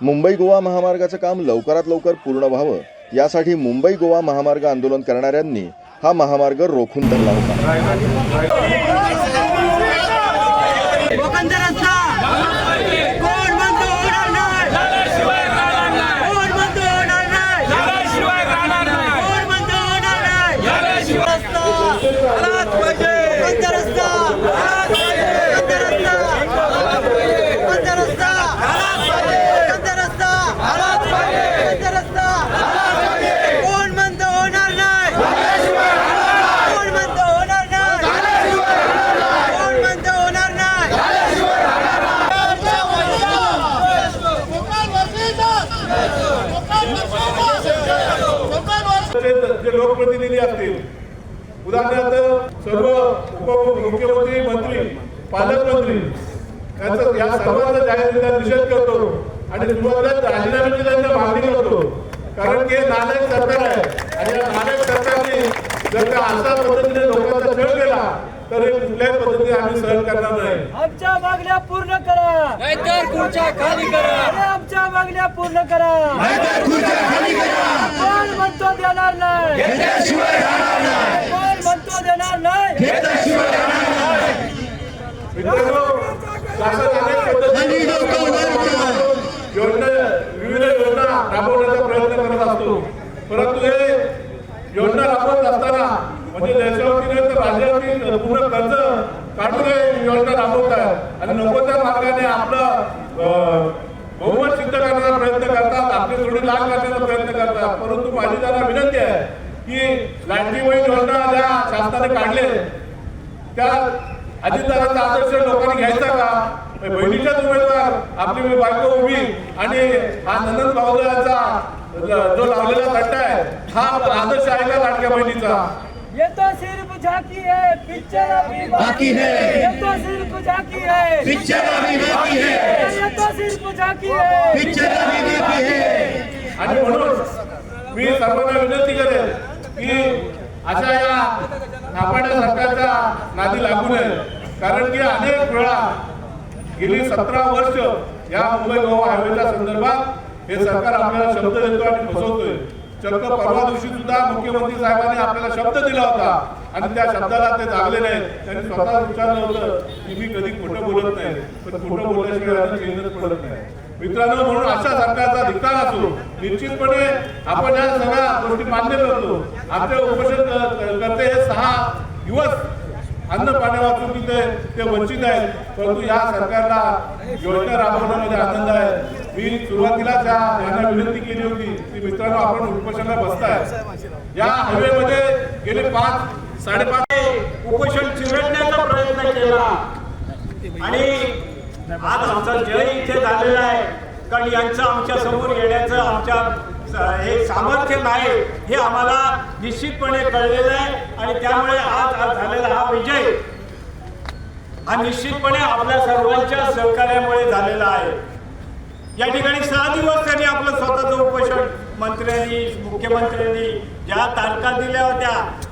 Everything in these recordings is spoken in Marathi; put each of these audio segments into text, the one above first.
मुंबई गोवा महामार्गाचं काम लवकरात लवकर पूर्ण व्हावं यासाठी मुंबई गोवा महामार्ग आंदोलन करणाऱ्यांनी हा महामार्ग रोखून धरला होता लोकांचा रस्ता कोण म्हणतो होणार नाही कोण म्हणतो होणार नाही कोण म्हणतो होणार नाही रस्ता आलाच पाहिजे लोकांचा रस्ता आलाच पाहिजे लोकांचा रस्ता आलाच पाहिजे लोकांचा रस्ता आलाच पाहिजे लोकांचा रस्ता आलाच पाहिजे कोण म्हणतो होणार नाही कोण म्हणतो होणार नाही कोण म्हणतो होणार नाही जे जे लोकप्रतिनिधी असतील. उदाहरणार्थ सर्व उपमुख्यमंत्री मंत्री पालकमंत्री यांचं या सर्वांचा जाहीररित्या निषेध करतो आणि सुरुवातीला राजीनाम्याची त्यांना मागणी करतो. कारण की हे नालायक सरकार आहे आणि या नालायक सरकारने जर का अशा पद्धतीने लोकांचा छळ केला तर हे कुठल्याही पद्धतीने आम्ही सहन करणार नाही. आमच्या मागण्या पूर्ण करा. नाहीतर खुर्च्या खाली करा. अरे आमच्या मागण्या पूर्ण करा. कोण म्हणतो देणार नाही. कोण म्हणतो देणार नाही? मित्रांनो शासन अनेक पद्धतीने योजना विविध योजना राबवण्याचा प्रयत्न करत असतो. परंतु हे योजना राबवत असताना म्हणजे देशावरती तर राज्यावरती पूर्ण कर्ज काढून हे योजना राबवत आणि नको त्या मार्गाने आपलं बहुमत सिद्ध करण्याचा प्रयत्न करतात आपली थोडी लाभ करण्याचा प्रयत्न करतात. परंतु माझी त्यांना विनंती आहे की लाडकी बहीण योजना ज्या शासनाने काढले त्या अजितदारांचा आदर्श लोकांनी घ्यायचा का? म्हणजे बहिणीच्याच उमेदवार आपली बायको उभी आणि हा नंदन बाहुले जो लावलेला तट्टा आहे हा आदर्श आहे का लाडक्या बहिणीचा? ये तो सिर्फ झांकी है पिक्चर अभी बाकी है। ये तो सिर्फ झांकी है। पिक्चर अभी बाकी है। ये तो सिर्फ झांकी है। पिक्चर अभी बाकी है। आणि म्हणून मी सर्वांना विनंती करेन की अशा या नापाड्या सरकारच्या नादी लागू नये. कारण की अनेक वेळा गेली सतरा वर्ष या मुंबई गोवा हायवेच्या संदर्भात हे सरकार आपल्याला शब्द देतो आणि फसवतोय. चक्क परवा दिवशी सुद्धा मुख्यमंत्री साहेबांनी आपल्याला शब्द दिला होता. आणि त्या शब्दाला ते जागले नाहीत. त्यांनी स्वतः विचारलं होतं की मी कधी खोटं बोलत नाही. पण खोटं बोलल्याशिवाय केंद्रच पडत नाही. मित्रांनो म्हणून अशा सरकारचा धिक्कार असो निश्चितपणे आपण या सगळ्या गोष्टी मान्य करतो. आमचे उपोषण करते हे सहा दिवस अन्न पाण्या वाचून तिथे ते वंचित आहेत. परंतु या सरकारला योजना राबवण्यामध्ये आनंद आहे. मी सुरुवातीलाच यांना विनंती केली होती की मित्रांनो आपण उपोषणाला बसताय. या हायवेमध्ये गेले पाच साडेपाच उपोषण चिरडण्याचा प्रयत्न केला. आणि आज आमचा जय इथे झालेला आहे. कारण यांचं आमच्यासमोर येण्याचं आमच्या हे सामर्थ्य नाही. हे आम्हाला निश्चितपणे कळलेलं आहे आणि त्यामुळे आज झालेला हा विजय हा निश्चितपणे आपल्या सर्वांच्या सहकार्यामुळे झालेला आहे. या ठिकाणी सहा दिवस त्यांनी आपलं स्वतःचं उपोषण मंत्र्यांनी मुख्यमंत्र्यांनी ज्या तारखा दिल्या होत्या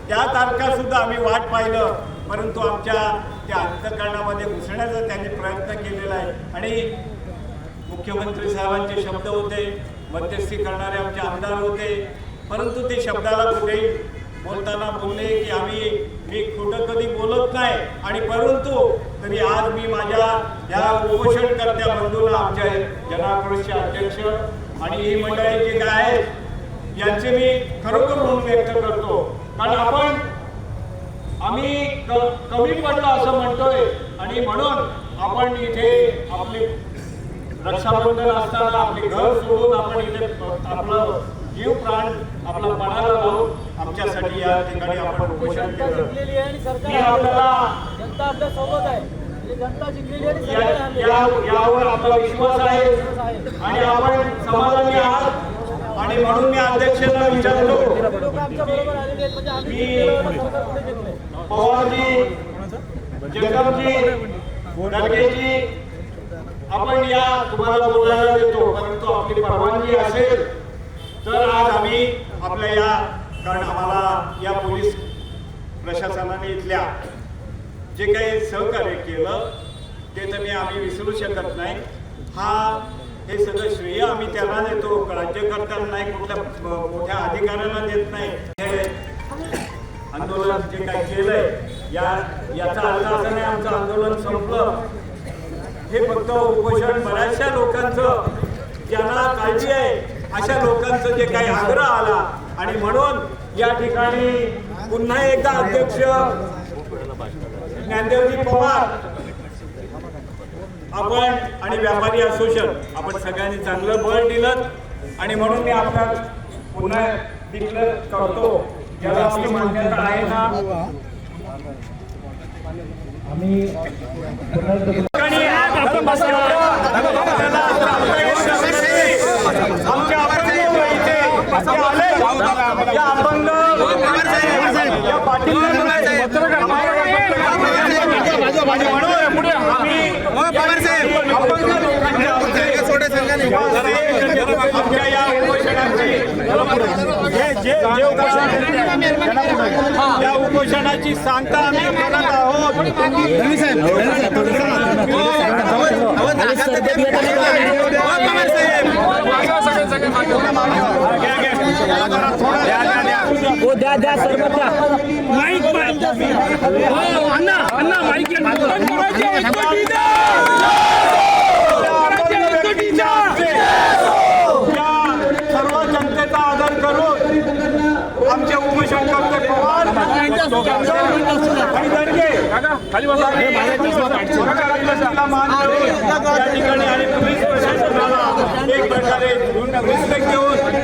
त्या तारखा सुद्धा आम्ही वाट पाहिलं. परंतु आमच्या त्या अंतकरणामध्ये घुसण्याचा त्यांनी प्रयत्न केलेला आहे. आणि मुख्यमंत्री साहेबांचे शब्द होते मध्यस्थी करणारे आमचे आमदार होते. परंतु ते शब्दाला कुठेही बोलताना बोलले की आम्ही मी खोटं कधी बोलत नाही. आणि परंतु तरी आज मी माझ्या या उपोषणकर्त्या बंधूला आमच्या जनाक्रोशचे अध्यक्ष आणि ही मंडळी जे काय आहेत यांचे मी खरोखर म्हणून व्यक्त करतो. कारण आपण आम्ही कमी पडलो असं म्हणतोय. आणि म्हणून आपण इथे आपली रक्षाबंधन असताना आपले घर सोडून आपण इथे आपलं जीव प्राण आपला पणाला लावून आमच्यासाठी या ठिकाणी आपण उपोषण केलं. मी आपल्याला जनता आपल्यासोबत आहे. म्हणजे यावर आपला विश्वास आहे. आणि आपण आहात आणि म्हणून मी अध्यक्षांना विचारतो. म्हणजे मी- पवारजी जगदमजी दर्गेजी आपण या तुम्हाला बोलायला देतो परंतु आपली परवानगी असेल तर आज आम्ही आपल्या या कारण आम्हाला या पोलीस प्रशासनाने इथल्या जे काही सहकार्य केलं ते तर मी आम्ही विसरू शकत नाही. हा हे सगळं श्रेय आम्ही त्यांना देतो राज्यकर्त्यांना नाही कुठल्या मोठ्या अधिकाऱ्यांना देत नाही. हे आंदोलन जे काही केलंय या याचा अर्थ असा नाही आमचं आंदोलन संपलं. हे फक्त उपोषण बऱ्याचशा लोकांचं ज्यांना काळजी आहे अशा लोकांचं जे काही आग्रह आला. आणि म्हणून या ठिकाणी पुन्हा एकदा अध्यक्ष ज्ञानदेवजी पवार आपण आणि व्यापारी असोसिएशन आपण सगळ्यांनी चांगलं बळ दिलं आणि म्हणून मी आपल्या पुन्हा डिक्लेअर करतो. याला आपली मान्यता आहे ना? जे आपण बसलो. आमचे अपंग इथे इथे आले. या आम्ही उपोषणाची सांगता आम्ही करत आहोत सर्व जनतेचा आदर करून आमचे उपोषण करते पवार आणि खाली या ठिकाणी आणि पोलीस प्रशासनाला एक प्रकारे रिस्पेक्ट देऊन